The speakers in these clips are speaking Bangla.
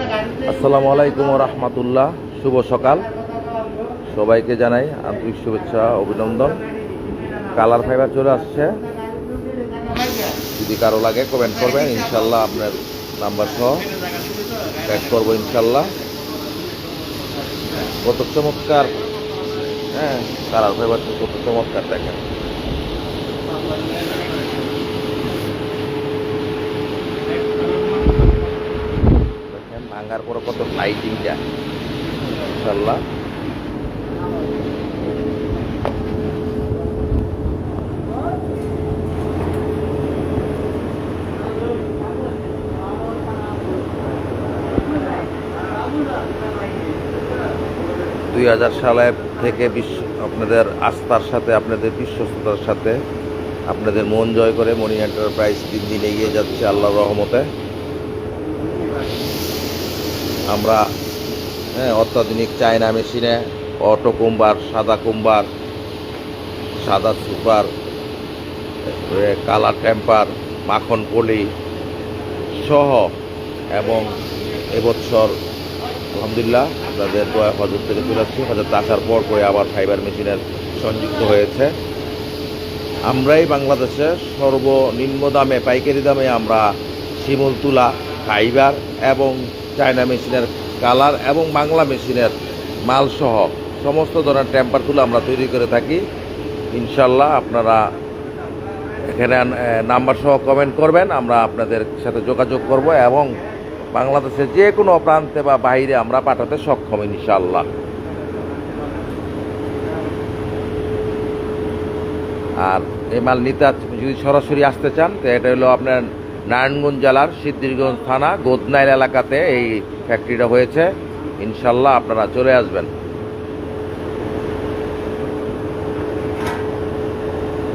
আসসালামু আলাইকুম রহমতুল্লাহ। শুভ সকাল। সবাইকে জানাই আন্তরিক শুভেচ্ছা, অভিনন্দন। কালার ফাইবার চলে আসছে। যদি কারও লাগে কমেন্ট করবেন ইনশাল্লাহ আপনার নাম্বার সহ প্যাক করব ইনশাল্লাহ কত চমৎকার হ্যাঁ কালার ফাইবার, কত চমৎকার দেখেন দেখেন ভাঙার পরে কত লাইটিং যায় ইনশাল্লাহ। দুই হাজার সালে থেকে বিশ্ব আপনাদের আস্থার সাথে, আপনাদের বিশ্বস্ততার সাথে, আপনাদের মন জয় করে মনি এন্টারপ্রাইজ দিন দিন এগিয়ে যাচ্ছে আল্লাহর রহমতে। আমরা হ্যাঁ অত্যাধুনিক চায়না মেশিনে অটো কুম্বার, সাদা কুম্বার, সাদা সুপার কালার টেম্পার, মাখন পলি সহ এবং এবছর, আলহামদুলিল্লাহ তাদের দয়া হজর থেকে চলে আসছি। হজরত আসার পর পরে আবার ফাইবার মেশিনের সংযুক্ত হয়েছে। আমরাই বাংলাদেশে সর্বনিম্ন দামে, পাইকারি দামে আমরা শিমুল তুলা, ফাইবার এবং চায়না মেশিনের কালার এবং বাংলা মেশিনের মালসহ সমস্ত ধরনের টেম্পার তুলা আমরা তৈরি করে থাকি। ইনশাল্লাহ আপনারা এখানে নাম্বার সহ কমেন্ট করবেন, আমরা আপনাদের সাথে যোগাযোগ করব এবং বাংলাদেশের যে কোনো প্রান্তে বা বাইরে আমরা পাঠাতে সক্ষম, ইনশাল্লাহ। আর এই মাল নিতে যদি সরাসরি আসতে চান, তো এটা হলো আপনার নারায়ণগঞ্জ জেলার সিদ্ধিরগঞ্জ থানা গোদনাইল এলাকাতে এই ফ্যাক্টরিটা হয়েছে। ইনশাল্লাহ আপনারা চলে আসবেন।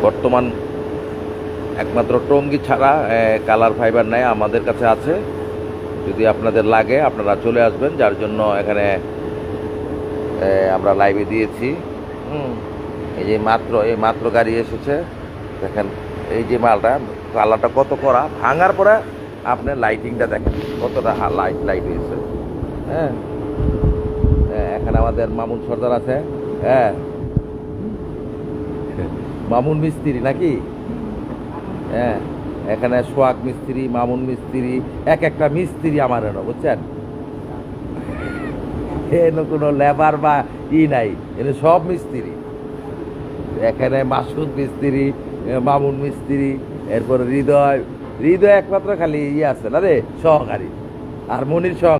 বর্তমান একমাত্র টঙ্গি ছাড়া কালার ফাইবার নেয় আমাদের কাছে আছে। যদি আপনাদের লাগে, আপনারা চলে আসবেন, যার জন্য এখানে আমরা লাইভে দিয়েছি। এই যে মাত্র, এই মাত্র গাড়ি এসেছে। দেখেন এই যে মালটা কালারটা কত করা ভাঙার পরে আপনি লাইটিংটা দেখেন কতটা লাইট লাইট হয়েছে। হ্যাঁ? হ্যাঁ, এখানে আমাদের মামুন সর্দার আছে। হ্যাঁ? মামুন মিস্ত্রি নাকি? হ্যাঁ এখানে সোহাগ মিস্ত্রি মামুন মিস্ত্রি এক একটা মিস্ত্রি আমার এনো বুঝছেন? এনে কোনো লেবার বা ই নাই এনে সব মিস্ত্রি। এখানে মাসুদ মিস্ত্রি মামুন মিস্ত্রি, এরপর হৃদয়। হৃদয় একমাত্র খালি ইয়ে আছে না রে? সহকারী। আর মনির সহ